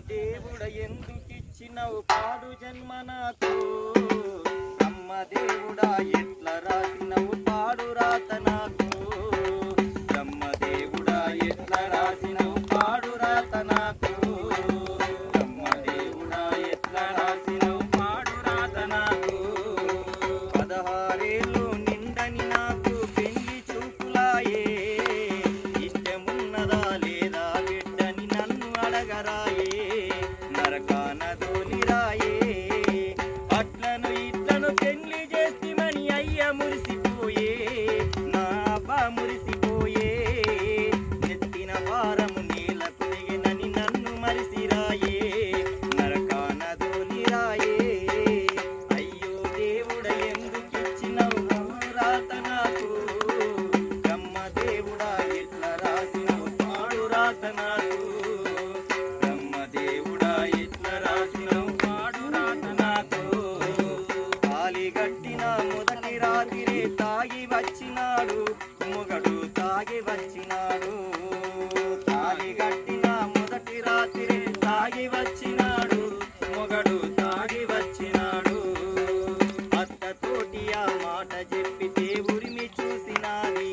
దేవుడు ఎందుకు ఎందుకిచ్చినవు? పాడు జన్మ నాకు. అమ్మ దేవుడా వచ్చినాడు మొగడు తాగి వచ్చినాడు. తాగి కట్టిన మొదటి రాత్రి తాగి వచ్చినాడు మొగడు తాగి వచ్చినాడు. అత్తతోటి ఆ మాట చెప్పి దేవుడిని చూసినాది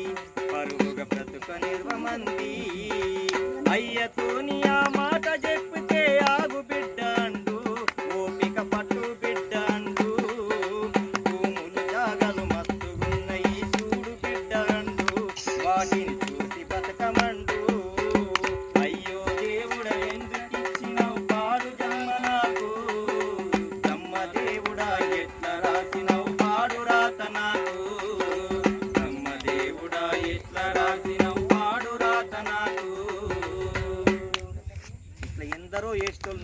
పరువుగా బ్రతుక నిర్వమంది అయ్యతో వాడు రాత ఎందరో వేస్తున్నారు